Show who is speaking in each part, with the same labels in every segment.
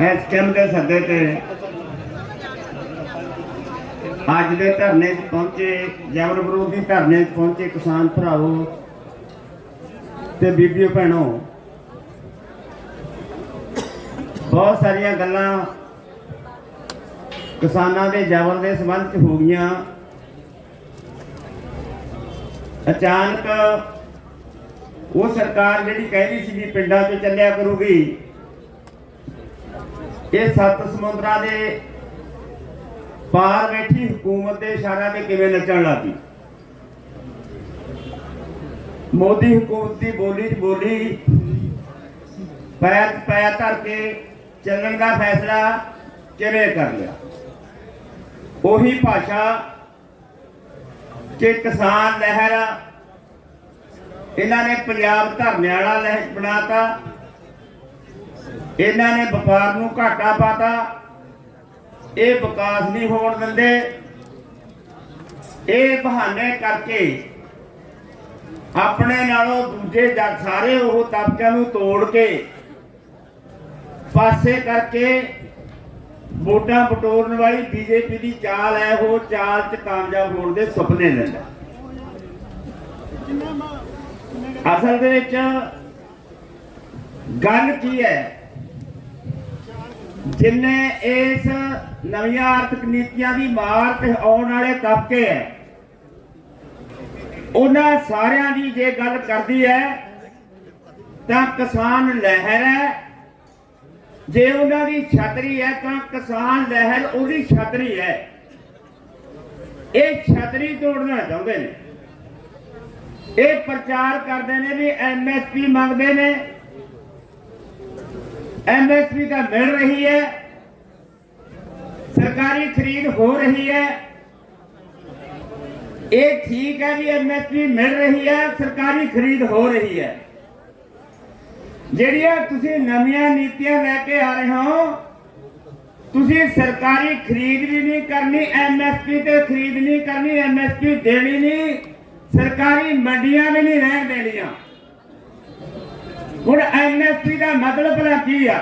Speaker 1: ਇਸ ਕੰਮ ਦੇ ਸੱਦੇ ਤੇ ਅੱਜ ਦੇ ਧਰਨੇ 'ਚ ਪਹੁੰਚੇ ਜਬਰ ਵਿਰੋਧੀ ਧਰਨੇ 'ਚ ਪਹੁੰਚੇ ਕਿਸਾਨ ਭਰਾਓ ਤੇ ਬੀਬੀਓ ਭੈਣੋ। ਬਹੁਤ ਸਾਰੀਆਂ ਗੱਲਾਂ ਕਿਸਾਨਾਂ ਦੇ ਜਬਰ ਦੇ ਸੰਬੰਧ 'ਚ ਹੋ ਗਈਆਂ। ਅਚਾਨਕ ਉਹ ਸਰਕਾਰ ਜਿਹੜੀ ਕਹਿੰਦੀ ਸੀ ਵੀ ਪਿੰਡਾਂ 'ਚ ਚੱਲਿਆ ਕਰੂਗੀ ਇਹ ਸੱਤ ਸਮੁੰਦਰਾਂ ਦੇ ਪਾਰ ਬੈਠੀ ਹਕੂਮਤ ਦੇ ਇਸ਼ਾਰਿਆਂ ਤੇ ਕਿਵੇਂ ਨੱਚਣ ਲੱਗੀ? ਮੋਦੀ ਹਕੂਮਤ ਦੀ ਬੋਲੀ ਬੋਲੀ, ਪੈਰ ਪੈਰ ਧਰ ਕੇ ਚੱਲਣ ਦਾ ਫੈਸਲਾ ਕਿਵੇਂ ਕਰ ਲਿਆ? ਉਹੀ ਭਾਸ਼ਾ ਕਿ ਕਿਸਾਨ ਲਹਿਰ, ਇਹਨਾਂ ਨੇ ਪੰਜਾਬ ਧਰਨੇ ਵਾਲਾ ਲਹਿਰ ਬਣਾਤਾ। ਇਹਨਾਂ ਨੇ ਵਪਾਰ ਨੂੰ ਘਾਟਾ ਪਾਤਾ। ਇਹ ਵਿਕਾਸ ਨਹੀਂ ਹੋਣ ਦਿੰਦੇ। ਇਹ ਬਹਾਨੇ ਕਰਕੇ ਆਪਣੇ ਨਾਲੋਂ ਦੂਜੇ ਸਾਰੇ ਉਹ ਤਬਕਿਆਂ ਨੂੰ ਤੋੜ ਕੇ ਪਾਸੇ ਕਰਕੇ ਵੋਟਾਂ ਬਟੋਰਨ ਵਾਲੀ ਬੀਜੇਪੀ ਦੀ ਚਾਲ ਹੈ, ਉਹ ਚਾਲ 'ਚ ਕਾਮਯਾਬ ਹੋਣ ਦੇ ਸੁਪਨੇ ਲੈਂਦਾ ਅਸਲ ਦੇ ਵਿੱਚ ਗੱਲ ਕੀ ਹੈ? ਜਿਨੇ ਇਸ ਨਵੀਆਂ ਆਰਥਿਕ ਨੀਤੀਆਂ ਦੀ ਮਾਰ ਤੇ ਆਉਣ ਵਾਲੇ ਤਬਕੇ ਹੈ, ਉਹਨਾਂ ਸਾਰਿਆਂ ਦੀ ਜੇ ਗੱਲ ਕਰਦੀ ਹੈ, ਤਾਂ ਕਿਸਾਨ ਲਹਿਰ ਹੈ। ਜੇ ਉਹਨਾਂ ਦੀ ਛਤਰੀ ਹੈ, ਤਾਂ ਕਿਸਾਨ ਲਹਿਰ ਉਹਦੀ ਛਤਰੀ ਹੈ। ਇਹ ਛਤਰੀ ਤੋੜਨਾ ਚਾਹੁੰਦੇ ਨੇ। ਇਹ ਪ੍ਰਚਾਰ ਕਰਦੇ ਨੇ ਵੀ ਐਮਐਸਪੀ ਮੰਗਦੇ ਨੇ। ਐਮਐਸਪੀ ਤਾਂ ਮਿਲ ਰਹੀ ਹੈ ਸਰਕਾਰੀ ਖਰੀਦ ਹੋ ਰਹੀ ਹੈ ਇਹ ਠੀਕ ਹੈ ਵੀ ਐਮਐਸਪੀ ਮਿਲ ਰਹੀ ਹੈ ਸਰਕਾਰੀ ਖਰੀਦ ਹੋ ਰਹੀ ਹੈ ਜਿਹੜੀਆਂ ਤੁਸੀਂ ਨਵੀਆਂ ਨੀਤੀਆਂ ਲੈ ਕੇ ਆ ਰਹੇ ਹੋ ਤੁਸੀਂ ਸਰਕਾਰੀ ਖਰੀਦ ਵੀ ਨਹੀਂ ਕਰਨੀ ਐਮਐਸਪੀ ਤੇ ਖਰੀਦ ਨਹੀਂ ਕਰਨੀ ਐਮਐਸਪੀ ਦੇਣੀ ਨਹੀਂ ਸਰਕਾਰੀ ਮੰਡੀਆਂ ਵੀ ਨਹੀਂ ਰਹਿਣ ਦੇਣੀਆਂ ਹੁਣ ਐਮਐਸਪੀ ਦਾ ਮਤਲਬ ਭਲਾ ਕੀ ਆ?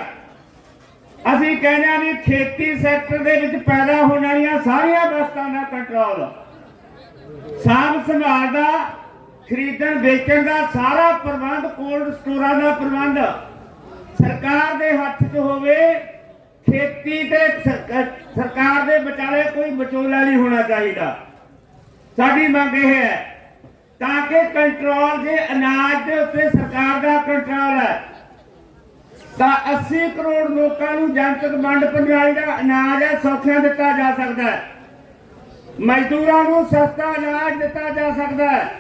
Speaker 1: ਅਸੀਂ ਕਹਿੰਦੇ ਆ ਵੀ ਖੇਤੀ ਸੈਕਟਰ ਦੇ ਵਿੱਚ ਪੈਦਾ ਹੋਣ ਵਾਲੀਆਂ ਸਾਰੀਆਂ ਵਸਤਾਂ ਦਾ ਕੰਟਰੋਲ ਸਾਂਭ ਸੰਭਾਲ ਦਾ, ਖਰੀਦਣ, ਵੇਚਣ ਦਾ ਸਾਰਾ ਪ੍ਰਬੰਧ ਕੋਲਡ ਸਟੋਰਾਂ ਦਾ ਪ੍ਰਬੰਧ। ਸਰਕਾਰ ਦੇ ਹੱਥ 'ਚ ਹੋਵੇ, ਖੇਤੀ ਤੇ ਸਰਕਾਰ ਦੇ ਵਿਚਾਲੇ ਕੋਈ ਵਿਚੋਲਾ ਨਹੀਂ ਹੋਣਾ ਚਾਹੀਦਾ। ਸਾਡੀ ਮੰਗ ਇਹ ਹੈ ਤਾਂ ਕਿ ਕੰਟਰੋਲ ਜੇ ਅਨਾਜ ਦੇ ਉੱਤੇ ਸਰਕਾਰ ਦਾ ਕੰਟਰੋਲ ਹੈ। ਤਾਂ 80 ਕਰੋੜ ਲੋਕਾਂ ਨੂੰ ਜਨਤਕ ਵੰਡ ਪ੍ਰਣਾਲੀ ਦਾ ਅਨਾਜ ਹੈ, ਸੌਖਿਆਂ ਦਿੱਤਾ ਜਾ ਸਕਦਾ ਹੈ। ਮਜ਼ਦੂਰਾਂ ਨੂੰ ਸਸਤਾ ਅਨਾਜ ਦਿੱਤਾ ਜਾ ਸਕਦਾ ਹੈ।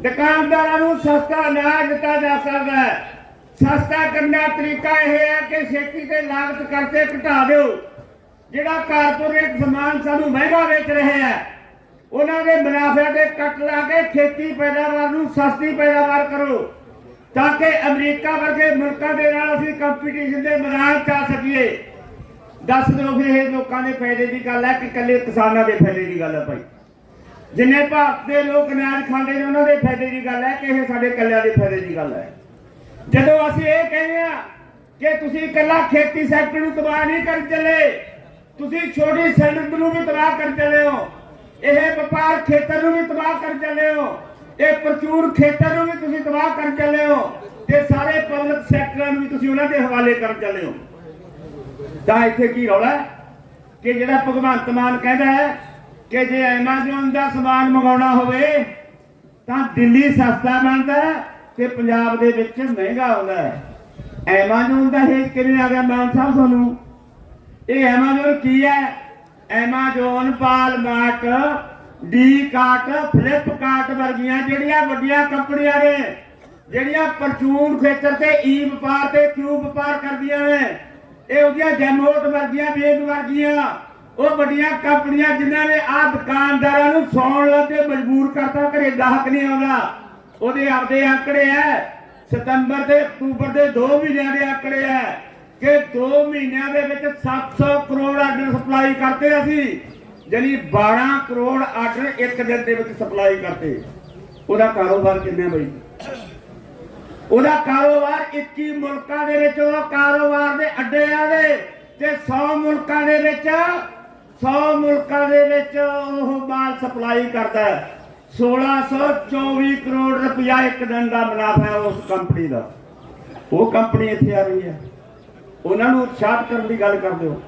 Speaker 1: ਦੁਕਾਨਦਾਰਾਂ ਨੂੰ ਸਸਤਾ ਅਨਾਜ ਦਿੱਤਾ ਜਾ ਸਕਦਾ ਹੈ। ਸਸਤਾ ਕਰਨ ਦਾ ਤਰੀਕਾ ਇਹ ਹੈ ਕਿ ਛੇਤੀ ਤੇ ਲਾਗਤ ਕਰਤੇ ਘਟਾ ਦਿਓ, ਜਿਹੜਾ ਕਾਰਪੋਰੇਟ ਸਮਾਨ ਸਾਨੂੰ ਮਹਿੰਗਾ ਵੇਚ ਰਹੇ ਹੈ। ਉਹਨਾਂ ਦੇ ਮੁਨਾਫੇ ਤੇ ਕੱਟ ਲਾ ਕੇ ਖੇਤੀ ਪੈਦਾਵਾਰ ਨੂੰ ਸਸਤੀ ਪੈਦਾਵਾਰ ਕਰੋ, ਤਾਂ ਕਿ ਅਮਰੀਕਾ ਵਰਗੇ ਮੁਲਕਾਂ ਦੇ ਨਾਲ ਅਸੀਂ ਕੰਪੀਟੀਸ਼ਨ ਦੇ ਮੈਦਾਨ 'ਚ ਆ ਸਕੀਏ। ਦੱਸ ਦਿਓ ਫਿਰ ਇਹ ਲੋਕਾਂ ਦੇ ਫਾਇਦੇ ਦੀ ਗੱਲ ਹੈ ਕਿ ਇਕੱਲੇ ਕਿਸਾਨਾਂ ਦੇ ਫਾਇਦੇ ਦੀ ਗੱਲ ਹੈ ਭਾਈ। ਜਿੰਨੇ ਭਾਰਤ ਦੇ ਲੋਕ ਅਨਾਜ ਖਾਂਦੇ ਨੇ, ਉਹਨਾਂ ਦੇ ਫਾਇਦੇ ਦੀ ਗੱਲ ਹੈ ਕਿ ਇਹ ਸਾਡੇ ਇਕੱਲਿਆਂ ਦੇ ਫਾਇਦੇ ਦੀ ਗੱਲ ਹੈ। ਜਦੋਂ ਅਸੀਂ ਇਹ ਕਹਿੰਦੇ ਆ ਕਿ ਤੁਸੀਂ ਇਕੱਲਾ ਖੇਤੀ ਸੈਕਟਰ ਨੂੰ ਤਬਾਹ ਨਹੀਂ ਕਰ ਚੱਲੇ, ਤੁਸੀਂ ਛੋਟੀ ਸੈਕਟਰ ਨੂੰ ਵੀ ਤਬਾਹ ਕਰ ਚੱਲੇ ਹੋ ਇਹ ਵਪਾਰ ਖੇਤਰ ਨੂੰ ਵੀ ਤਬਾਹ ਕਰ ਚੱਲੇ ਹੋ। ਇਹ ਪ੍ਰਚੂਰ ਖੇਤਰ ਨੂੰ ਵੀ ਤੁਸੀਂ ਤਬਾਹ ਕਰ ਚੱਲੇ ਹੋ। ਤੇ ਸਾਰੇ ਪਬਲਿਕ ਸੈਕਟਰਾਂ ਨੂੰ ਵੀ ਤੁਸੀਂ ਉਹਨਾਂ ਦੇ ਹਵਾਲੇ ਕਰ ਚੱਲੇ ਹੋ। ਤਾਂ ਇੱਥੇ ਕੀ ਰੌਲਾ ਕਿ ਜਿਹੜਾ ਭਗਵੰਤ ਮਾਨ ਕਹਿੰਦਾ ਹੈ ਕਿ ਜੇ ਐਮਾਜ਼ਨ ਦਾ ਸਮਾਨ ਮੰਗਾਉਣਾ ਹੋਵੇ, ਤਾਂ ਦਿੱਲੀ ਸਸਤਾ ਬਣਦਾ ਤੇ ਪੰਜਾਬ ਦੇ ਵਿੱਚ ਮਹਿੰਗਾ ਆਉਂਦਾ ਹੈ। ਐਮਾਜ਼ਨ ਦਾ ਇਹ ਕਿਵੇਂ ਆ ਗਿਆ ਮਾਨ ਸਾਹਿਬ ਤੁਹਾਨੂੰ? ਇਹ ਐਮਾਜ਼ਨ ਕੀ ਹੈ? ਐਮਾਜ਼ਨ ਪਾਲਮਾਰਟ ਡੀ ਕਾਰਟ ਫਲਿੱਪਕਾਰਟ ਵਰਗੀਆਂ ਜਿਹੜੀਆਂ ਵੱਡੀਆਂ ਕੰਪਨੀਆਂ ਨੇ, ਜਿਹੜੀਆਂ ਪਰਚੂਨ ਖੇਤਰ ਤੇ ਈ ਵਪਾਰ ਤੇ ਕਿਊ ਵਪਾਰ ਕਰਦੀਆਂ ਨੇ, ਇਹ ਉਹਦੀਆਂ ਜੈਮੋਟ ਵਰਗੀਆਂ ਵੇਗ ਵਰਗੀਆਂ, ਉਹ ਵੱਡੀਆਂ ਕੰਪਨੀਆਂ ਜਿਨ੍ਹਾਂ ਨੇ ਆ ਦੁਕਾਨਦਾਰਾਂ ਨੂੰ ਸੌਣ ਲੱਗੇ ਮਜਬੂਰ ਕਰਤਾ, ਘਰੇ ਗਾਹਕ ਨਹੀਂ ਆਉਂਦਾ। ਉਹਦੇ ਆਪਦੇ ਆંકੜੇ ਐ, ਸਤੰਬਰ ਤੇ ਅਕਤੂਬਰ ਦੇ 2 ਮਹੀਨਿਆਂ ਦੇ ਆંકੜੇ ਐ। ਕਿ 2 ਮਹੀਨਿਆਂ ਦੇ ਵਿੱਚ 700 ਕਰੋੜ ਆਰਡਰ ਸਪਲਾਈ ਕਰਤੇ ਅਸੀਂ। ਜਾਨੀ 12 ਕਰੋੜ ਆਰਡਰ ਇੱਕ ਦਿਨ ਦੇ ਵਿੱਚ ਸਪਲਾਈ ਕਰਤੇ। ਉਹਦਾ ਕਾਰੋਬਾਰ ਕਿੰਨਾ ਬਈ? ਉਹਦਾ ਕਾਰੋਬਾਰ 21 ਮੁਲਕਾਂ ਦੇ ਵਿੱਚ, ਉਹ ਕਾਰੋਬਾਰ ਦੇ ਅੱਡੇ ਆਵੇ ਤੇ 100 ਮੁਲਕਾਂ ਦੇ ਵਿੱਚ 100 ਮੁਲਕਾਂ ਦੇ ਵਿੱਚ ਉਹ ਮਾਲ ਸਪਲਾਈ ਕਰਦਾ ਹੈ। 1624 ਕਰੋੜ ਰੁਪਇਆ ਇੱਕ ਦਿਨ ਦਾ ਮੁਨਾਫਾ ਉਸ ਕੰਪਨੀ ਦਾ। ਉਹ ਕੰਪਨੀ ਇੱਥੇ ਆ ਰਹੀ ਹੈ। ਉਹਨਾਂ ਨੂੰ ਉਤਸ਼ਾਹਤ ਕਰਨ ਦੀ ਗੱਲ ਕਰਦੇ ਹੋ।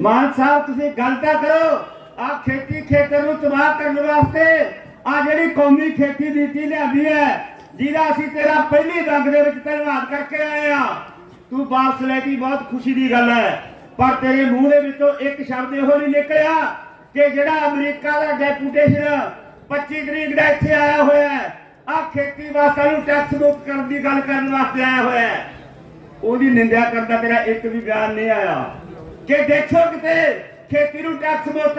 Speaker 1: ਮਾਨ ਸਾਹਿਬ, ਤੁਸੀਂ ਗੱਲ ਤਾਂ ਕਰੋ ਆ ਖੇਤੀ ਖੇਤਰ ਨੂੰ ਤਬਾਹ ਕਰਨ ਵਾਸਤੇ ਆ ਜਿਹੜੀ ਕੌਮੀ ਖੇਤੀ ਨੀਤੀ ਲਿਆਂਦੀ ਹੈ, ਜਿਹਦਾ ਅਸੀਂ ਤੇਰਾ ਪਹਿਲੀ ਰੰਗ ਦੇ ਵਿੱਚ ਧੰਨਵਾਦ ਕਰਕੇ ਆਏ ਆ ਤੂੰ ਵਾਪਸ ਲੈ ਗਈ ਬਹੁਤ ਖੁਸ਼ੀ ਦੀ ਗੱਲ ਹੈ, ਪਰ ਤੇਰੇ ਮੂੰਹ ਦੇ ਵਿੱਚੋਂ ਇੱਕ ਸ਼ਬਦ ਇਹੋ ਨਹੀਂ ਨਿਕਲਿਆ ਕਿ ਜਿਹੜਾ ਅਮਰੀਕਾ ਦਾ ਡੈਪੂਟੇਸ਼ਨ 25 ਤਰੀਕ ਦਾ ਇੱਥੇ ਆਇਆ ਹੋਇਆ ਹੈ ਆ ਖੇਤੀ ਵਾਸਤੇ ਨੂੰ ਟੈਕਸ ਮੁਕਤ ਕਰਨ ਦੀ ਗੱਲ ਕਰਨ ਵਾਸਤੇ ਆਇਆ ਹੋਇਆ ਹੈ। ਉਹਦੀ ਨਿੰਦਿਆ ਕਰਦਾ ਤੇਰਾ ਇੱਕ ਵੀ ਬਿਆਨ ਨਹੀਂ ਆਇਆ। ਕਿ ਦੇਖੋ ਕਿਤੇ ਖੇਤੀ ਨੂੰ ਟੈਕਸ ਮੁਕਤ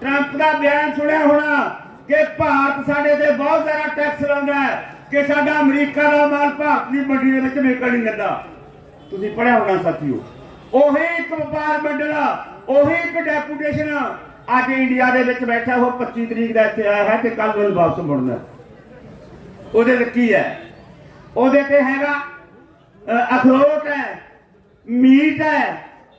Speaker 1: ਟਰੰਪ ਦਾ ਬਿਆਨ ਸੁਣਿਆ ਹੋਣਾ, ਕਿ ਭਾਰਤ ਸਾਡੇ ਤੇ ਬਹੁਤ ਜ਼ਿਆਦਾ ਟੈਕਸ ਲਾਉਂਦਾ ਹੈ, ਕਿ ਸਾਡਾ ਅਮਰੀਕਾ ਦਾ ਮਾਲ ਭਾਰਤ ਦੀ ਮੰਡੀ ਦੇ ਵਿੱਚ ਵਿਕਣ ਨਹੀਂ ਦਿੰਦਾ। ਤੁਸੀਂ ਪੜਿਆ ਹੋਣਾ ਸਾਥੀਓ। ਉਹੀ ਇੱਕ ਵਪਾਰ ਮੰਡਲ ਉਹੀ ਇੱਕ ਡੈਪੂਟੇਸ਼ਨ ਅੱਜ ਇੰਡੀਆ ਦੇ ਵਿੱਚ ਬੈਠਾ ਉਹ 25 ਤਰੀਕ ਦਾ ਇੱਥੇ ਆਇਆ ਹੈ ਤੇ ਕੱਲ ਨੂੰ ਵਾਪਸ ਮੁੜਨਾ। ਉਹਦੇ ਤੇ ਕੀ ਹੈ? ਉਹਦੇ ਤੇ ਹੈਗਾ ਅਖਰੋਟ ਹੈ, ਮੀਟ ਹੈ,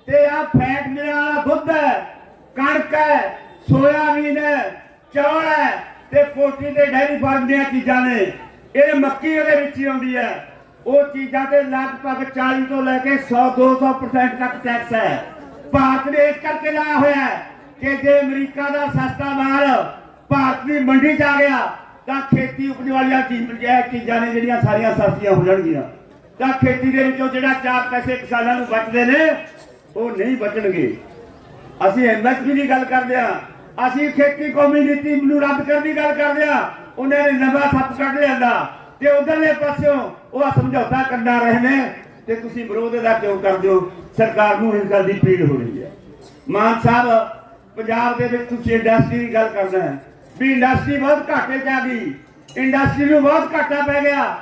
Speaker 1: ਤੇ ਆ ਫੈਟ ਮਿਲਣ ਵਾਲਾ ਦੁੱਧ ਹੈ, ਕਣਕ ਹੈ, ਸੋਇਆਬੀਨ ਹੈ, ਚੌਲ ਹੈ, ਤੇ ਪੋਲਟਰੀ ਤੇ ਡੈਰੀ ਫਾਰਮ ਦੀਆਂ ਚੀਜ਼ਾਂ ਨੇ। ਇਹ ਮੱਕੀ ਉਹਦੇ ਵਿੱਚ ਹੀ ਆਉਂਦੀ ਹੈ। ਉਹ ਚੀਜ਼ਾਂ ਤੇ ਲਗਭਗ 40 ਤੋਂ ਲੈ ਕੇ 100 200% ਤੱਕ ਟੈਕਸ ਹੈ। ਭਾਰਤ ਨੇ ਇਸ ਕਰਕੇ ਲਾਇਆ ਹੋਇਆ ਹੈ ਕਿ ਜੇ ਅਮਰੀਕਾ ਦਾ ਸਸਤਾ ਮਾਲ ਭਾਰਤ ਦੀ ਮੰਡੀ 'ਚ ਆ ਗਿਆ, ਤਾਂ ਖੇਤੀ ਉਪਜ ਵਾਲੀਆਂ ਚੀਜ਼- ਚੀਜ਼ਾਂ ਨੇ ਜਿਹੜੀਆਂ ਸਾਰੀਆਂ ਸਸਤੀਆਂ ਹੋ ਜਾਣਗੀਆਂ। ਤਾਂ ਖੇਤੀ ਦੇ ਵਿੱਚੋਂ ਜਿਹੜਾ ਚਾਰ ਪੈਸੇ ਕਿਸਾਨਾਂ ਨੂੰ ਬਚਦੇ ਨੇ, ਉਹ ਨਹੀਂ ਬਚਣਗੇ। ਅਸੀਂ ਐਮਐਸਪੀ ਦੀ ਗੱਲ ਕਰਦੇ ਆ ਅਸੀਂ ਖੇਤੀ ਕੌਮੀ ਨੀਤੀ ਨੂੰ ਰੱਦ ਕਰਨ ਦੀ ਗੱਲ ਕਰਦੇ ਆ ਉਹਨਾਂ ਨੇ ਨਵਾਂ ਸੱਪ ਕੱਢ ਲਿਆਂਦਾ। ਤੇ ਉਧਰਲੇ ਪਾਸਿਓਂ ਉਹ ਸਮਝੌਤਾ ਕਰਨਾ ਰਹੇ ਨੇ। ਤੇ ਤੁਸੀਂ ਵਿਰੋਧ ਦਾ ਕਿਉਂ ਕਰਦੇ ਹੋ। ਸਰਕਾਰ ਨੂੰ ਇਸ ਗੱਲ ਦੀ ਪੀੜ ਹੋ ਰਹੀ ਹੈ। ਮਾਨ ਸਾਹਿਬ, ਪੰਜਾਬ ਦੇ ਵਿੱਚ ਤੁਸੀਂ ਇੰਡਸਟਰੀ ਦੀ ਗੱਲ ਕਰਨਾ ਹੈ। ਵੀ ਇੰਡਸਟਰੀ ਬਹੁਤ ਘਾਟੇ 'ਚ ਆ ਗਈ। ਇੰਡਸਟਰੀ ਨੂੰ ਬਹੁਤ ਘਾਟਾ ਪੈ ਗਿਆ।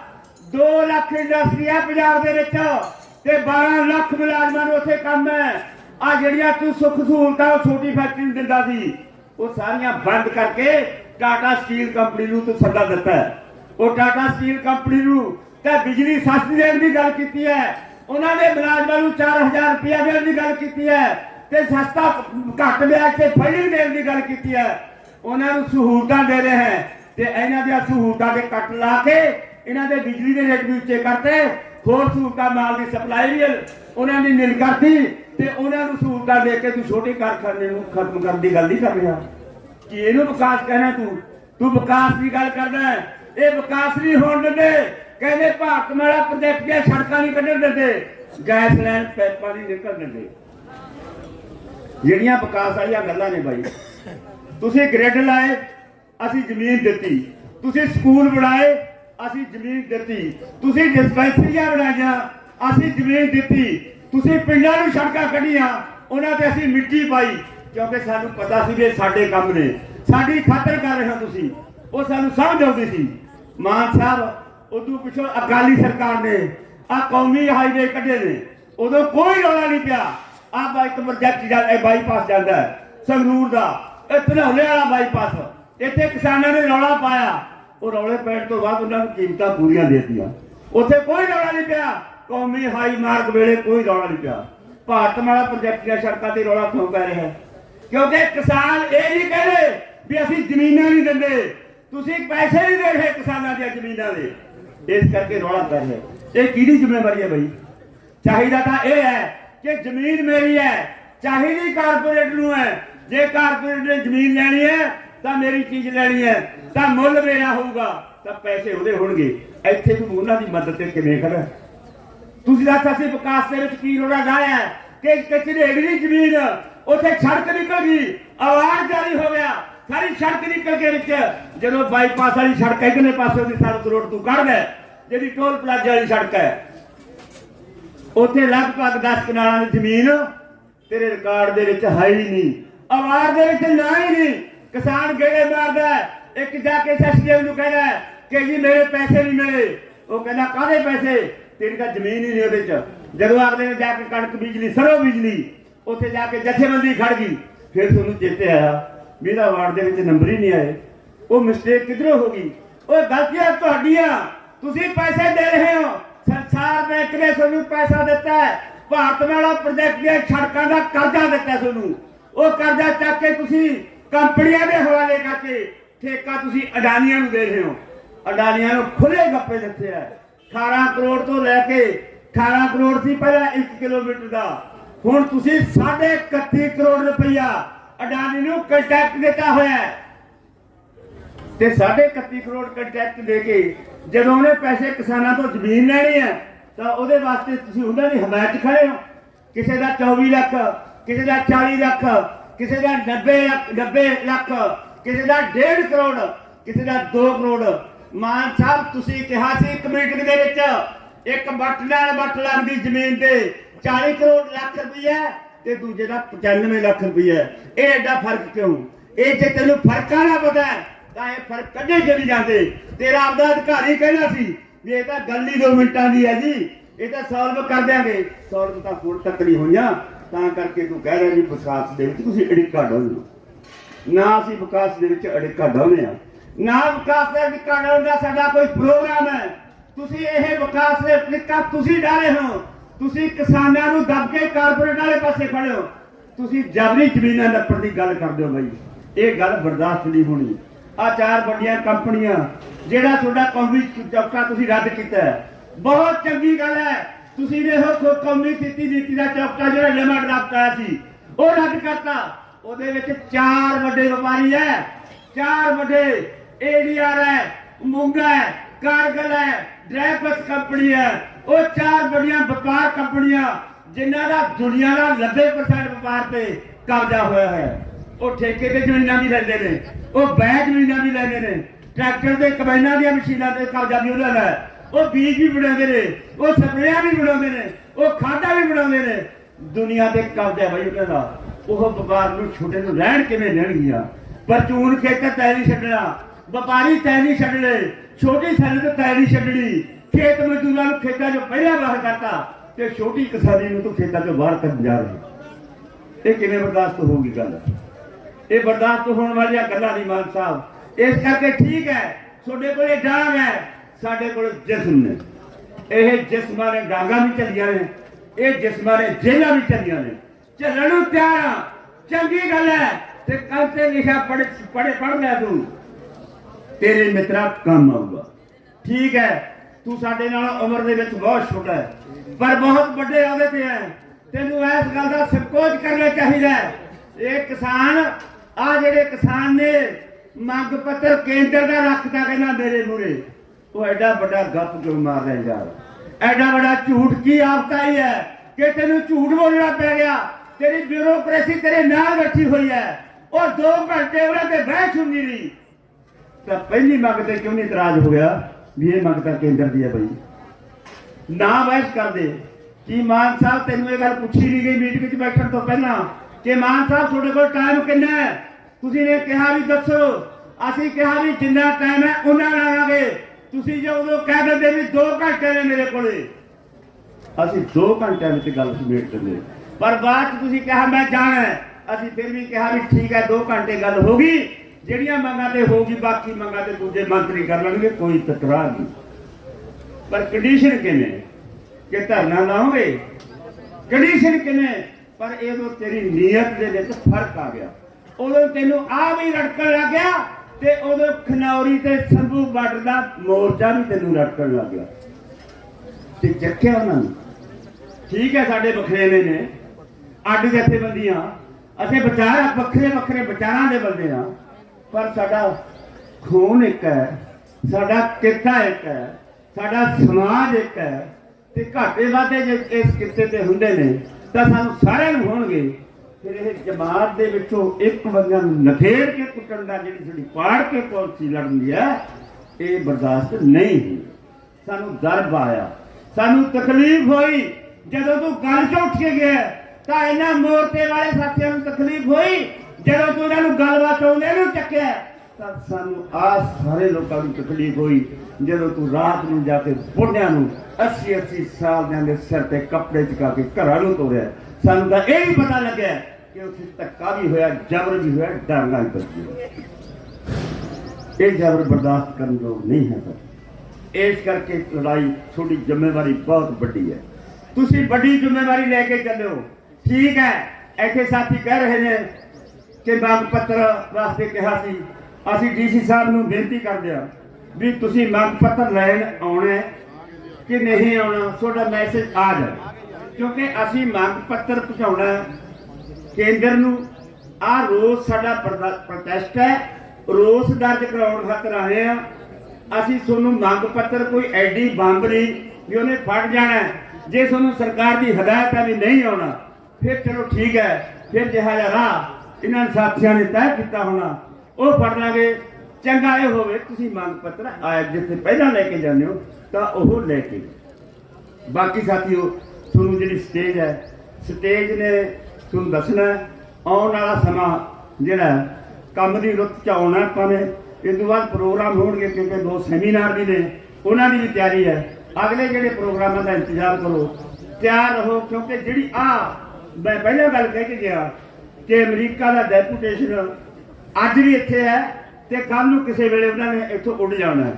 Speaker 1: 2 ਲੱਖ ਇੰਡਸਟਰੀ ਹੈ ਪੰਜਾਬ ਦੇ ਵਿੱਚ ਤੇ 12 ਲੱਖ ਮੁਲਾਜ਼ਮਾਂ ਨੂੰ ਉੱਥੇ ਕੰਮ ਹੈ। ਆ ਜਿਹੜੀਆਂ ਤੂੰ ਸੁੱਖ ਸਹੂਲਤਾਂ ਉਹ ਛੋਟੀ ਫੈਕਟਰੀ ਨੂੰ ਦਿੰਦਾ ਸੀ, ਉਹ ਸਾਰੀਆਂ ਬੰਦ ਕਰਕੇ ਟਾਟਾ ਸਟੀਲ ਕੰਪਨੀ ਨੂੰ ਤੂੰ ਸੱਦਾ ਦਿੱਤਾ ਉਹ ਟਾਟਾ ਸਟੀਲ ਕੰਪਨੀ ਨੂੰ ਤਾਂ ਬਿਜਲੀ ਸਸਤੀ ਦੇਣ ਦੀ ਗੱਲ ਕੀਤੀ ਹੈ। ਉਹਨਾਂ ਨੇ ਮੁਲਾਜ਼ਮਾਂ ਨੂੰ 4000 ਰੁਪਇਆ ਦੇਣ ਦੀ ਗੱਲ ਕੀਤੀ ਹੈ ਤੇ ਸਸਤਾ ਘੱਟ ਵਿਆਜ ਤੇ ਫੰਡਿੰਗ ਦੇਣ ਦੀ ਗੱਲ ਕੀਤੀ ਹੈ। ਉਹਨਾਂ ਨੂੰ ਸਹੂਲਤਾਂ ਦੇ ਰਹੇ ਹੈ ਤੇ ਇਹਨਾਂ ਦੀਆਂ ਸਹੂਲਤਾਂ ਦੇ ਕੱਟ ਲਾ ਕੇ ਇਹਨਾਂ ਦੇ ਬਿਜਲੀ ਦੇ ਰੇਟ ਵੀ ਉੱਚੇ ਕਰਤੇ, ਹੋਰ ਸਹੂਲਤਾਂ ਮਾਲ ਦੀ ਸਪਲਾਈ ਵੀ ਉਹਨਾਂ ਨੇ ਨਿਲ ਕਰਤੀ ਤੇ ਉਹਨਾਂ ਨੂੰ ਸਹੂਲਤਾਂ ਦੇ ਕੇ ਤੂੰ ਛੋਟੇ ਕਾਰਖਾਨੇ ਨੂੰ ਖਤਮ ਕਰਨ ਦੀ ਗੱਲ ਨਹੀਂ ਕਰ ਰਿਹਾ। ਕਿ ਇਹਨੂੰ ਵਿਕਾਸ ਕਹਿਣਾ ਤੂੰ? ਤੂੰ ਵਿਕਾਸ ਦੀ ਗੱਲ ਕਰਦਾ ਇਹ ਵਿਕਾਸ ਨਹੀਂ ਹੋਣ ਦਿੰਦੇ। ਕਹਿੰਦੇ ਭਾਰਤ ਮਾਲਾ ਪ੍ਰੋਜੈਕਟ ਦੀਆਂ ਸੜਕਾਂ ਨਹੀਂ ਕੱਢਣ ਦਿੰਦੇ। ਗੈਸ ਲੈਣ ਪਾਈਪਾਂ ਨਹੀਂ ਨਿਕਲ ਦਿੰਦੇ। ਜਿਹੜੀਆਂ ਵਿਕਾਸ ਵਾਲੀਆਂ ਗੱਲਾਂ ਨੇ ਬਾਈ। ਤੁਸੀਂ ਗ੍ਰਿਡ ਲਾਏ, ਅਸੀਂ ਜ਼ਮੀਨ ਦਿੱਤੀ। ਤੁਸੀਂ ਸਕੂਲ ਬਣਾਏ ਅਸੀਂ ਜ਼ਮੀਨ ਦਿੱਤੀ। ਤੁਸੀਂ ਡਿਸਪੈਂਸਰੀਆਂ ਬਣਾਈਆਂ, ਅਸੀਂ ਜ਼ਮੀਨ ਦਿੱਤੀ। ਤੁਸੀਂ ਪਿੰਡਾਂ ਨੂੰ ਸੜਕਾਂ ਕੱਢੀਆਂ, ਉਹਨਾਂ ਤੇ ਅਸੀਂ ਮਿੱਟੀ ਪਾਈ। ਕਿਉਂਕਿ ਸਾਨੂੰ ਪਤਾ ਸੀ ਵੀ ਸਾਡੇ ਕੰਮ ਨੇ। ਸਾਡੀ ਖਾਤਰ ਕਰ ਰਹੇ ਹੋ ਤੁਸੀਂ। ਉਹ ਸਾਨੂੰ ਸਮਝ ਆਉਂਦੀ ਸੀ। ਮਾਨ ਸਾਹਿਬ, ਉਦੋਂ ਪਿੱਛੋਂ ਅਕਾਲੀ ਸਰਕਾਰ ਨੇ, ਆ ਕੌਮੀ ਹਾਈਵੇ ਕੱਢੇ ਨੇ। ਉਦੋਂ ਕੋਈ ਰੌਲਾ ਨਹੀਂ ਪਿਆ। ਆ ਬਾ ਇੱਕ ਪ੍ਰੋਜੈਕਟ ਜਾਂਦਾ ਬਾਈਪਾਸ ਜਾਂਦਾ ਸੰਗਰੂਰ ਦਾ। ਇਹ ਧਨੌਲੇ ਵਾਲਾ ਬਾਈਪਾਸ। ਇੱਥੇ ਕਿਸਾਨਾਂ ਨੇ ਰੌਲਾ ਪਾਇਆ। ਉਹ ਰੌਲੇ ਪੈਣ ਤੋਂ ਬਾਅਦ ਉਹਨਾਂ ਨੂੰ ਕੀਮਤਾਂ ਪੂਰੀਆਂ ਦੇ ਉੱਥੇ ਕੋਈ ਰੌਲਾ ਨਹੀਂ ਪਿਆ। ਕੌਮੀ ਹਾਈ ਮਾਰਗ ਵੇਲੇ ਕੋਈ ਰੌਲਾ ਨਹੀਂ ਪਿਆ। ਭਾਰਤ ਪ੍ਰੋਜੈਕਟ ਦੀਆਂ ਸੜਕਾਂ ਤੇ ਰੌਲਾ ਕਿਉਂ ਪੈ ਰਿਹਾ ਕਿਉਂਕਿ ਕਿਸਾਨ ਇਹ ਨਹੀਂ ਕਹਿੰਦੇ ਵੀ ਅਸੀਂ ਜ਼ਮੀਨਾਂ ਨਹੀਂ ਦਿੰਦੇ। ਤੁਸੀਂ ਪੈਸੇ ਨਹੀਂ ਦੇ ਰਹੇ ਕਿਸਾਨਾਂ ਦੀਆਂ ਜ਼ਮੀਨਾਂ ਦੇ। ਇਸ ਕਰਕੇ ਰੌਲਾ ਪੈ ਰਿਹਾ ਇਹ ਕਿਹਦੀ ਜ਼ਿੰਮੇਵਾਰੀ ਹੈ ਬਈ? ਚਾਹੀਦਾ ਤਾਂ ਇਹ ਹੈ ਕਿ ਜ਼ਮੀਨ ਮੇਰੀ ਹੈ। ਚਾਹੀਦੀ ਕਾਰਪੋਰੇਟ ਨੂੰ ਹੈ। ਜੇ ਕਾਰਪੋਰੇਟ ਨੇ ਜ਼ਮੀਨ ਲੈਣੀ ਹੈ ਤਾਂ ਮੇਰੀ ਚੀਜ਼ ਲੈਣੀ ਹੈ। ਤਾਂ ਮੁੱਲ ਮੇਰਾ ਹੋਊਗਾ। ਤਾਂ ਪੈਸੇ ਉਹਦੇ ਹੋਣਗੇ। ਇੱਥੇ ਤੂੰ ਉਹਨਾਂ ਦੀ ਮਦਦ ਤੇ ਕਿਵੇਂ ਕਰ ਤੁਸੀਂ ਦੱਸ ਅਸੀਂ ਵਿਕਾਸ ਦੇ ਵਿੱਚ ਕੀ ਰੋੜਾ ਗਾਇਆ ਕਿ ਕਚਰੇੜੀ ਜ਼ਮੀਨ ਉੱਥੇ ਸੜਕ ਨਿਕਲ ਗਈ, ਆਵਾਜ਼ ਜਾਰੀ ਹੋ ਗਿਆ, ਸਾਰੀ ਸੜਕ ਨਿਕਲ ਕੇ ਵਿੱਚ। ਜਦੋਂ ਬਾਈਪਾਸ ਵਾਲੀ ਸੜਕ ਇਧਰਲੇ ਪਾਸੇ ਉਹਦੀ ਸੜਕ ਰੋਡ ਤੂੰ ਕੱਢ ਲੈ, ਜਿਹੜੀ ਟੋਲ ਪਲਾਜ਼ਾ ਵਾਲੀ ਸੜਕ ਹੈ। ਉੱਥੇ ਲਗਭਗ 10 ਕਨਾਲਾਂ ਦੀ ਜ਼ਮੀਨ ਤੇਰੇ ਰਿਕਾਰਡ ਦੇ ਵਿੱਚ ਹੈ ਹੀ ਨਹੀਂ। ਆਵਾਜ਼ ਦੇ ਵਿੱਚ ਨਾ ਹੀ ਨਹੀਂ। ਕਿਸਾਨ ਗੇੜੇ ਮਾਰਦਾ ਇੱਕ ਜਾ ਕੇ ਐਸਡੀਐਮ ਨੂੰ ਕਹਿੰਦਾ ਕਿ ਜੀ ਮੇਰੇ ਪੈਸੇ ਨਹੀਂ ਮਿਲੇ। ਉਹ ਕਹਿੰਦਾ, ਕਾਹਦੇ ਪੈਸੇ? ਤੇਰੀ ਤਾਂ ਜ਼ਮੀਨ ਹੀ ਨਹੀਂ ਉਹਦੇ ਚ। ਜਦੋਂ ਅਗਲੇ ਨੇ ਜਾ ਕੇ ਕਣਕ ਬਿਜਲੀ ਸਰੋ ਬਿਜਲੀ ਉੱਥੇ ਜਾ ਕੇ ਜਥੇਬੰਦੀ ਖੜ ਗਈ। ਫਿਰ ਤੁਹਾਨੂੰ ਚੇਤੇ ਆਇਆ, ਮੇਰਾ ਵਾਰਡ ਦੇ ਵਿੱਚ ਨੰਬਰ ਹੀ ਨਹੀਂ ਆਏ। ਉਹ ਮਿਸਟੇਕ ਕਿਧਰੋਂ ਹੋ ਗਈ? ਉਹ ਗਲਤੀਆਂ ਤੁਹਾਡੀਆਂ। ਤੁਸੀਂ ਪੈਸੇ ਦੇ ਰਹੇ ਹੋ। ਸੰਸਾਰ ਬੈਂਕ ਨੇ ਤੁਹਾਨੂੰ ਪੈਸਾ ਦਿੱਤਾ ਹੈ। ਭਾਰਤ ਵਾਲਾ ਪ੍ਰੋਜੈਕਟ ਦੀਆਂ ਸੜਕਾਂ ਦਾ ਕਰਜ਼ਾ ਦਿੱਤਾ ਤੁਹਾਨੂੰ। ਉਹ ਕਰਜ਼ਾ ਚੱਕ ਕੇ ਤੁਸੀਂ ਕੰਪਨੀਆਂ ਦੇ ਹਵਾਲੇ ਕਰਕੇ ਠੇਕਾ ਤੁਸੀਂ ਅਡਾਨੀਆਂ ਨੂੰ ਦੇ ਰਹੇ ਹੋ। ਅਡਾਨੀਆਂ ਨੂੰ ਖੁੱਲੇ ਗੱਪੇ ਦਿੱਤੇ ਆ। 18 ਕਰੋੜ ਤੋਂ ਲੈ ਕੇ 18 ਕਰੋੜ ਸੀ ਪਹਿਲਾਂ 1 ਕਿਲੋਮੀਟਰ ਦਾ। ਹੁਣ ਤੁਸੀਂ 31 ਕਰੋੜ ਰੁਪਈਆ ਅਡਾਨੀ ਨੂੰ ਕੰਟੈਕਟ ਦਿੱਤਾ ਹੋਇਆ ਹੈ। ਤੇ 31 ਕਰੋੜ ਕੰਟੈਕਟ ਦੇ ਕੇ ਜਦੋਂ ਉਹਨੇ ਪੈਸੇ ਕਿਸਾਨਾਂ ਤੋਂ ਜ਼ਮੀਨ ਲੈਣੀ ਹੈ, ਤਾਂ ਉਹਦੇ ਵਾਸਤੇ ਤੁਸੀਂ ਉਹਨਾਂ ਦੀ ਹਮਾਇਤ ਖੜੇ ਹੋ। ਕਿਸੇ ਦਾ 24 ਲੱਖ, ਕਿਸੇ ਦਾ 40 ਲੱਖ ਕਿਸੇ ਦਾ 90 ਲੱਖ 90 ਲੱਖ, ਕਿਸੇ ਦਾ 1.5 ਕਰੋੜ, ਕਿਸੇ ਦਾ 2 ਕਰੋੜ। ਮਾਨ ਸਾਹਿਬ, ਤੁਸੀਂ ਕਿਹਾ ਸੀ ਇੱਕ ਮੀਟਿੰਗ ਦੇ ਵਿੱਚ, ਇੱਕ ਵੱਟ ਨਾਲ ਵੱਟ ਲੱਗਦੀ ਜ਼ਮੀਨ ਤੇ 40 ਕਰੋੜ ਲੱਖ ਰੁਪਈਆ ਤੇ ਦੂਜੇ ਦਾ 95 ਲੱਖ ਰੁਪਈਆ। ਇਹ ਐਡਾ ਫ਼ਰਕ ਕਿਉਂ? ਇਹ ਜੇ ਤੈਨੂੰ ਫਰਕਾਂ ਦਾ ਪਤਾ ਤਾਂ ਇਹ ਫ਼ਰਕ ਕੱਢੇ ਚਲੀ ਜਾਂਦੇ। ਤੇਰਾ ਆਪਦਾ ਅਧਿਕਾਰੀ ਕਹਿੰਦਾ ਸੀ ਵੀ ਇਹ ਤਾਂ ਗੱਲ ਹੀ 2 ਮਿੰਟਾਂ ਦੀ ਹੈ ਜੀ। ਇਹ ਤਾਂ ਸੋਲਵ ਕਰ ਦਿਆਂਗੇ। ਸੋਲਵ ਤਾਂ ਹੁਣ ਤੱਕ ਨਹੀਂ ਹੋਈਆਂ। ਤਾਂ ਕਰਕੇ ਤੂੰ ਕਹਿ ਰਿਹਾ ਵਿਕਾਸ ਦੇ ਵਿੱਚ ਤੁਸੀਂ ਅੜਿੱਕਾ ਡੋਲੋ ਨਾ ਅਸੀਂ ਵਿਕਾਸ ਦੇ ਵਿੱਚ ਅੜਿੱਕਾ ਡਾਉਂਦੇ ਆ ਨਾ ਵਿਕਾਸ ਦੇ ਅੜਿੱਕਾ ਡਾਉਣ ਸਾਡਾ ਕੋਈ ਪ੍ਰੋਗਰਾਮ ਹੈ। ਤੁਸੀਂ ਇਹ ਵਿਕਾਸ ਦੇ ਅੜਿੱਕਾ ਤੁਸੀਂ ਡਾਲੇ ਹੋ। ਤੁਸੀਂ ਕਿਸਾਨਾਂ ਨੂੰ ਦੱਬ ਕੇ ਕਾਰਪੋਰੇਟ ਵਾਲੇ ਪਾਸੇ ਖੜੇ ਹੋ। ਤੁਸੀਂ ਜਬਰੀ ਜ਼ਮੀਨਾਂ ਨੱਪਣ ਦੀ ਗੱਲ ਕਰਦੇ ਹੋ ਬਾਈ। ਇਹ ਗੱਲ ਬਰਦਾਸ਼ਤ ਨਹੀਂ ਹੋਣੀ। ਆ ਚਾਰ ਵੱਡੀਆਂ ਕੰਪਨੀਆਂ, ਜਿਹੜਾ ਤੁਹਾਡਾ ਕੌਮੀ ਚੌਕਾ ਤੁਸੀਂ ਰੱਦ ਕੀਤਾ ਬਹੁਤ ਚੰਗੀ ਗੱਲ ਹੈ। ਤੁਸੀਂ ਦੇਖੋ ਕੋ ਕੌਮੀ ਖੇਤੀ ਨੀਤੀ ਦਾ ਚੌਕਾ ਜਿਹੜਾ ਲਿਮਟ ਰੱਖਤਾ ਸੀ। ਉਹ ਰੱਦ ਕਰਤਾ। ਉਹਦੇ ਵਿੱਚ ਚਾਰ ਵੱਡੇ ਵਪਾਰੀ ਹੈ ਚਾਰ ਵੱਡੇ ਏਡੀਆਰ ਹੈ ਮੂੰਗਾ ਹੈ ਕਾਰਗਲ ਹੈ ਡਰੈਪਸ ਕੰਪਨੀ ਹੈ ਉਹ ਚਾਰ ਵੱਡੀਆਂ ਵਪਾਰ ਕੰਪਨੀਆਂ ਜਿਨ੍ਹਾਂ ਦਾ ਦੁਨੀਆ ਦਾ 90% ਵਪਾਰ ਤੇ ਕਬਜ਼ਾ ਹੋਇਆ ਹੈ। ਉਹ ਠੇਕੇ ਤੇ ਜ਼ਮੀਨਾਂ ਵੀ ਲੈਂਦੇ ਨੇ। ਉਹ ਬੈਗ ਜ਼ਮੀਨਾਂ ਵੀ ਲੈਂਦੇ ਨੇ। ਟਰੈਕਟਰ ਦੇ ਕਬਾਈਨਾਂ ਦੀਆਂ ਮਸ਼ੀਨਾਂ ਤੇ ਕਬਜ਼ਾ ਵੀ ਉਹਨਾਂ ਦਾ ਉਹ ਬੀਜ ਵੀ ਬਣਾਉਂਦੇ ਨੇ, ਉਹ ਸਪਰੇਆਂ ਵੀ ਬਣਾਉਂਦੇ ਨੇ, ਉਹ ਖਾਦਾਂ ਵੀ ਬਣਾਉਂਦੇ ਨੇ। ਦੁਨੀਆ ਤੇ ਕਬਜ਼ਾ ਹੈ ਬਈ ਉਹਨਾਂ ਦਾ। ਉਹ ਵਪਾਰ ਨੂੰ, ਛੋਟੇ ਨੂੰ ਰਹਿਣ ਕਿਵੇਂ ਦੇਣਗੀਆਂ? ਪਰਚੂਨ ਖੇਤਰ ਤੈ ਨਹੀਂ ਛੱਡਣਾ, ਵਪਾਰੀ ਤੈ ਨਹੀਂ ਛੱਡਣੇ, ਛੋਟੀ ਸੈਨਤ ਤੈ ਨਹੀਂ ਛੱਡਣੀ। ਖੇਤ ਮਜ਼ਦੂਰਾਂ ਨੂੰ ਖੇਤਾਂ 'ਚੋਂ ਪਹਿਲਾਂ ਬਾਹਰ ਕਰਤਾ ਤੇ ਛੋਟੀ ਕਿਸਾਨੀ ਨੂੰ ਤੂੰ ਖੇਤਾਂ 'ਚੋਂ ਬਾਹਰ ਕਰਨ ਜਾ ਰਹੀ। ਇਹ ਕਿਵੇਂ ਬਰਦਾਸ਼ਤ ਹੋਊਗੀ ਗੱਲ? ਇਹ ਬਰਦਾਸ਼ਤ ਹੋਣ ਵਾਲੀਆਂ ਗੱਲਾਂ ਨਹੀਂ ਮਾਨ ਸਾਹਿਬ। ਇਸ ਕਰਕੇ ਠੀਕ ਹੈ, ਤੁਹਾਡੇ ਕੋਲੇ ਡਾਂਗ ਹੈ। ਸਾਡੇ ਕੋਲ ਜਿਸਮ ਨੇ। ਇਹ ਜਿਸਮਾਂ ਨੇ ਡਾਂਗਾਂ ਵੀ ਚੱਲੀਆਂ ਨੇ, ਇਹ ਜਿਸਮਾਂ ਨੇ ਜੇਲਾਂ ਵੀ ਚੱਲੀਆਂ ਨੇ। ਚੱਲਣ ਨੂੰ ਤਿਆਰ ਆ, ਚੰਗੀ ਗੱਲ ਹੈ। ਤੇ ਕੱਲ ਤੇ ਲਿਖਿਆ ਪੜ ਪੜੇ ਪੜ ਲੈ ਤੂੰ। ਤੇਰੇ ਮਿੱਤਰਾ ਕੰਮ ਆਊਗਾ। ਠੀਕ ਹੈ, ਤੂੰ ਸਾਡੇ ਨਾਲ ਉਮਰ ਦੇ ਵਿੱਚ ਬਹੁਤ ਛੋਟਾ ਹੈ, ਪਰ ਬਹੁਤ ਵੱਡੇ ਅਹੁਦੇ ਤੇ ਹੈ। ਤੈਨੂੰ ਇਸ ਗੱਲ ਦਾ ਸੰਕੋਚ ਕਰਨਾ ਚਾਹੀਦਾ ਹੈ। ਇਹ ਕਿਸਾਨ ਆ ਜਿਹੜੇ ਕਿਸਾਨ ਨੇ, ਮੰਗ ਪੱਤਰ ਕੇਂਦਰ ਦਾ ਰੱਖਦਾ ਕਹਿੰਦਾ ਮੇਰੇ ਮੂਰੇ ਉਹ ਐਡਾ ਵੱਡਾ ਗੱਪ ਕਿਉਂ ਮਾਰ ਰਿਹਾ ਯਾਰ? ਐਡਾ ਵੱਡਾ ਝੂਠ ਕੀ ਆਫਤਾ ਹੀ ਹੈ? ਕਿ ਤੈਨੂੰ ਝੂਠ ਬੋਲਣਾ ਪੈ ਗਿਆ? ਤੇਰੀ ਬਿਊਰੋਕ੍ਰੇਸੀ ਤੇਰੇ ਨਾਲ ਬੈਠੀ ਹੋਈ ਹੈ। ਉਹ 2 ਘੰਟੇ ਉਹਨਾਂ ਤੇ ਬਹਿਸ ਹੁੰਦੀ ਰਹੀ। ਤਾਂ ਪਹਿਲੀ ਮੰਗ ਤੇ ਕਿਉਂ ਨਹੀਂ ਇਤਰਾਜ਼ ਹੋ ਗਿਆ? ਵੀ ਇਹ ਮੰਗ ਤਾਂ ਕੇਂਦਰ ਦੀ ਹੈ ਬਈ। ਨਾ ਬਹਿਸ ਕਰਦੇ। ਕੀ ਮਾਨ ਸਾਹਿਬ ਤੈਨੂੰ ਇਹ ਗੱਲ ਪੁੱਛੀ ਨਹੀਂ ਗਈ ਮੀਟਿੰਗ ਵਿੱਚ ਬੈਠਣ ਤੋਂ ਪਹਿਲਾਂ? ਕਿ ਮਾਨ ਸਾਹਿਬ ਤੁਹਾਡੇ ਕੋਲ ਟਾਈਮ ਕਿੰਨਾ ਹੈ? ਤੁਸੀਂ ਨੇ ਕਿਹਾ ਵੀ ਦੱਸੋ। ਅਸੀਂ ਕਿਹਾ ਵੀ ਜਿੰਨਾ ਟਾਈਮ ਹੈ, ਉਹਨਾਂ ਲਾਵਾਂਗੇ ਤੁਸੀਂ ਜੇ ਉਦੋਂ ਕਹਿ ਦਿੰਦੇ ਵੀ 2 ਘੰਟੇ ਨੇ ਮੇਰੇ ਕੋਲੇ, ਅਸੀਂ 2 ਘੰਟਿਆਂ ਵਿੱਚ ਗੱਲ ਸਮੇਟ ਦਿੰਦੇ। ਪਰ ਬਾਅਦ ਤੁਸੀਂ ਕਿਹਾ, ਮੈਂ ਜਾਣਾ ਅਸੀਂ ਫਿਰ ਵੀ ਕਿਹਾ ਵੀ ਠੀਕ ਹੈ 2 ਘੰਟੇ ਗੱਲ ਹੋ ਗਈ। ਜਿਹੜੀਆਂ ਮੰਗਾਂ ਤੇ ਹੋਊਗੀ ਬਾਕੀ ਮੰਗਾਂ ਤੇ ਦੂਜੇ ਮੰਤਰੀ ਕਰ ਲੈਣਗੇ, ਕੋਈ ਤਕਰਾਰ ਨਹੀਂ। ਪਰ ਕੰਡੀਸ਼ਨ ਕਿਵੇਂ? ਕਿ ਧਰਨਾ ਲਾਓਗੇ ਕੰਡੀਸ਼ਨ ਕਿਵੇਂ? ਪਰ ਇਹਦੋਂ ਤੇਰੀ ਨੀਅਤ ਦੇ ਵਿੱਚ ਫ਼ਰਕ ਆ ਗਿਆ। ਉਦੋਂ ਤੈਨੂੰ ਆ ਵੀ ਰੜਕਣ ਲੱਗ ਗਿਆ ਤੇ ਉਦੋਂ ਖਨੌਰੀ ਤੇ ਸੰਭੂ ਬਾਰਡਰ ਦਾ ਮੋਰਚਾ ਵੀ ਤੈਨੂੰ ਰੜਕਣ ਲੱਗ ਗਿਆ। ਤੇ ਚੱਕਿਆ ਉਹਨਾਂ ਨੂੰ। ਠੀਕ ਹੈ, ਸਾਡੇ ਬਖਰੇਵੇਂ ਨੇ। ਅੱਡ ਜਥੇਬੰਦੀਆਂ। ਅਸੀਂ ਵਿਚਾਰ, ਵੱਖਰੇ ਵੱਖਰੇ ਵਿਚਾਰਾਂ ਦੇ ਬੰਦੇ ਆ ਪਰ ਸਾਡਾ ਖੂਨ ਇੱਕ ਹੈ, ਸਾਡਾ ਕਿੱਤਾ ਇੱਕ ਹੈ, ਸਾਡਾ ਸਮਾਜ ਇੱਕ ਹੈ। ਤੇ ਘਾਟੇ ਵਾਧੇ ਜੇ ਇਸ ਕਿੱਤੇ ਤੇ ਹੁੰਦੇ ਨੇ, ਤਾਂ ਸਾਨੂੰ ਸਾਰਿਆਂ ਨੂੰ ਹੋਣਗੇ। ਫਿਰ ਇਹ ਜਮਾਤ ਦੇ ਵਿੱਚੋਂ ਇੱਕ ਬੰਦਿਆਂ ਨੂੰ ਨਖੇੜ ਕੇ ਕੁੱਟਣ ਦਾ ਜਿਹੜੀ ਸਾਡੀ ਪਾੜ ਕੇ ਪਾਲਿਸੀ ਲੜਨੀ ਹੈ, ਇਹ ਬਰਦਾਸ਼ਤ ਨਹੀਂ ਹੋਈ। ਸਾਨੂੰ ਦਰਦ ਆਇਆ ਸਾਨੂੰ ਤਕਲੀਫ ਹੋਈ। ਜਦੋਂ ਤੂੰ ਗੱਲ ਚ ਉੱਠ ਕੇ ਗਿਆ, ਤਾਂ ਇਹਨਾਂ ਮੋਰਤੇ ਵਾਲੇ ਸਾਥੀਆਂ ਨੂੰ ਤਕਲੀਫ ਹੋਈ। ਜਦੋਂ ਤੂੰ ਇਹਨਾਂ ਨੂੰ ਗੱਲਬਾਤ ਆਉਂਦੇ ਨੂੰ ਚੱਕਿਆ, ਤਾਂ ਸਾਨੂੰ ਆ ਸਾਰੇ ਲੋਕਾਂ ਨੂੰ ਤਕਲੀਫ ਹੋਈ। ਜਦੋਂ ਤੂੰ ਰਾਤ ਨੂੰ ਜਾ ਕੇ ਬੁੱਢਿਆਂ ਨੂੰ 80 80 ਸਾਲ ਦੇ ਸਿਰ ਤੇ ਕੱਪੜੇ ਚਕਾ ਕੇ ਘਰਾਂ ਨੂੰ ਤੋੜਿਆ ਸਾਨੂੰ ਤਾਂ ਇਹ ਵੀ ਪਤਾ ਲੱਗਿਆ ਕਿ ਉੱਥੇ ਧੱਕਾ ਵੀ ਹੋਇਆ, ਜ਼ਬਰ ਵੀ ਹੋਇਆ, ਡਰ ਨਾਲ ਬੱਚੇ ਇਹ ਜ਼ਬਰ ਬਰਦਾਸ਼ਤ ਕਰਨ ਯੋਗ ਨਹੀਂ ਹੈ ਸਰ। ਇਸ ਕਰਕੇ ਲੜਾਈ ਤੁਹਾਡੀ ਜ਼ਿੰਮੇਵਾਰੀ ਬਹੁਤ ਵੱਡੀ ਹੈ। ਤੁਸੀਂ ਵੱਡੀ ਜ਼ਿੰਮੇਵਾਰੀ ਲੈ ਕੇ ਚੱਲਿਓ। ਠੀਕ ਹੈ, ਇੱਥੇ ਸਾਥੀ ਕਹਿ ਰਹੇ ਨੇ ਕਿ ਮੰਗ ਪੱਤਰ ਵਾਸਤੇ ਕਿਹਾ ਸੀ। ਅਸੀਂ ਡੀਸੀ ਸਾਹਿਬ ਨੂੰ ਬੇਨਤੀ ਕਰਦੇ ਹਾਂ ਵੀ ਤੁਸੀਂ ਮੰਗ ਪੱਤਰ ਲੈਣ ਆਉਣਾ ਕਿ ਨਹੀਂ ਆਉਣਾ, ਤੁਹਾਡਾ ਮੈਸੇਜ ਆ ਜਾਏ। ਕਿਉਂਕਿ ਅਸੀਂ ਮੰਗ ਪੱਤਰ ਪਹੁੰਚਾਉਣਾ ਕੇਂਦਰ ਨੂੰ ਆ ਰੋਜ਼ ਸਾਡਾ ਪ੍ਰੋਟੈਸਟ ਹੈ। ਰੋਸ ਦਰਜ ਕਰਾਉਣ ਖਾਤਰ ਆਏ ਆ ਅਸੀਂ ਤੁਹਾਨੂੰ ਮੰਗ ਪੱਤਰ ਕੋਈ ਐਡੀ ਬੰਬ ਨਹੀਂ ਵੀ ਉਹਨੇ ਫੜ ਜਾਣਾ ਜੇ ਤੁਹਾਨੂੰ ਸਰਕਾਰ ਦੀ ਹਦਾਇਤ ਹੈ ਵੀ ਨਹੀਂ ਆਉਣਾ, ਫਿਰ ਚਲੋ ਠੀਕ ਹੈ। ਫਿਰ ਜਿਹਾ ਜਿਹਾ ਰਾਹ ਇਹਨਾਂ ਸਾਥੀਆਂ ਨੇ ਤੈਅ ਕੀਤਾ ਹੋਣਾ। ਉਹ ਫੜ ਲਾਂਗੇ। ਚੰਗਾ ਇਹ ਹੋਵੇ, ਤੁਸੀਂ ਮੰਗ ਪੱਤਰ ਆਇਆ ਜਿੱਥੇ ਪਹਿਲਾਂ ਲੈ ਕੇ ਜਾਂਦੇ ਹੋ, ਤਾਂ ਉਹ ਲੈ ਕੇ। ਜਾਓ। ਬਾਕੀ ਸਾਥੀਓ ਤੁਹਾਨੂੰ ਜਿਹੜੀ ਸਟੇਜ ਹੈ ਸਟੇਜ ਨੇ ਤੁਹਾਨੂੰ ਦੱਸਣਾ ਆਉਣ ਵਾਲਾ ਸਮਾਂ ਜਿਹੜਾ ਕੰਮ ਦੀ ਰੁੱਤ ਚ ਆਉਣਾ ਆਪਾਂ ਨੇ ਇਸ ਤੋਂ ਬਾਅਦ ਪ੍ਰੋਗਰਾਮ ਹੋਣਗੇ ਕਿਉਂਕਿ ਦੋ ਸੈਮੀਨਾਰ ਵੀ ਨੇ, ਉਹਨਾਂ ਦੀ ਵੀ ਤਿਆਰੀ ਹੈ। ਅਗਲੇ ਜਿਹੜੇ ਪ੍ਰੋਗਰਾਮਾਂ ਦਾ ਇੰਤਜ਼ਾਰ ਕਰੋ। ਤਿਆਰ ਰਹੋ, ਕਿਉਂਕਿ ਜਿਹੜੀ ਆ, ਮੈਂ ਪਹਿਲਾਂ ਗੱਲ ਕਹਿ ਕੇ ਗਿਆ ਕਿ ਅਮਰੀਕਾ ਦਾ ਡੈਪੂਟੇਸ਼ਨ ਅੱਜ ਵੀ ਇੱਥੇ ਹੈ ਤੇ ਕੱਲ ਨੂੰ ਕਿਸੇ ਵੇਲੇ ਉਹਨਾਂ ਨੇ ਇੱਥੋਂ ਉੱਡ ਜਾਣਾ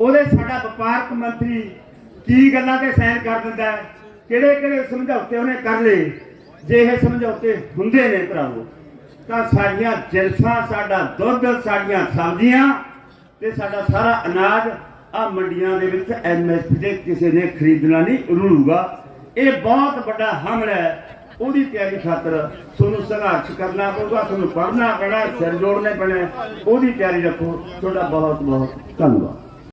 Speaker 1: ਉਹਦੇ ਸਾਡਾ ਵਪਾਰਕ ਮੰਤਰੀ ਕੀ ਗੱਲਾਂ ਤੇ ਸਾਈਨ ਕਰ ਦਿੰਦਾ ਹੈ? ਕਿਹੜੇ ਕਿਹੜੇ ਸਮਝੌਤੇ ਉਹਨੇ ਕਰ ਲਏ? ਜੇ ਇਹ ਸਮਝੌਤੇ ਹੁੰਦੇ ਨੇ ਭਰਾਵੋ, ਤਾਂ ਸਾਡੀਆਂ ਜਿਲਸਾਂ ਸਾਡਾ ਦੁੱਧ, ਸਾਡੀਆਂ ਸਬਜ਼ੀਆਂ ਤੇ ਸਾਡਾ ਸਾਰਾ ਅਨਾਜ ਆ ਮੰਡੀਆਂ ਦੇ ਵਿੱਚ ਐਮਐਸਪੀ ਤੇ ਕਿਸੇ ਨੇ ਖਰੀਦਣਾ ਨਹੀਂ ਰੁਲੂਗਾ। ਇਹ ਬਹੁਤ ਵੱਡਾ ਹਮਲਾ ਹੈ। ਉਹਦੀ ਤਿਆਰੀ ਖਾਤਰ ਤੁਹਾਨੂੰ ਸੰਘਰਸ਼ ਕਰਨਾ ਪਊਗਾ, ਤੁਹਾਨੂੰ ਪੜ੍ਹਨਾ ਪੈਣਾ, ਸਿਰ ਜੋੜਨੇ ਪੈਣੇ। ਉਹਦੀ ਤਿਆਰੀ ਰੱਖੋ। ਤੁਹਾਡਾ ਬਹੁਤ ਬਹੁਤ ਧੰਨਵਾਦ।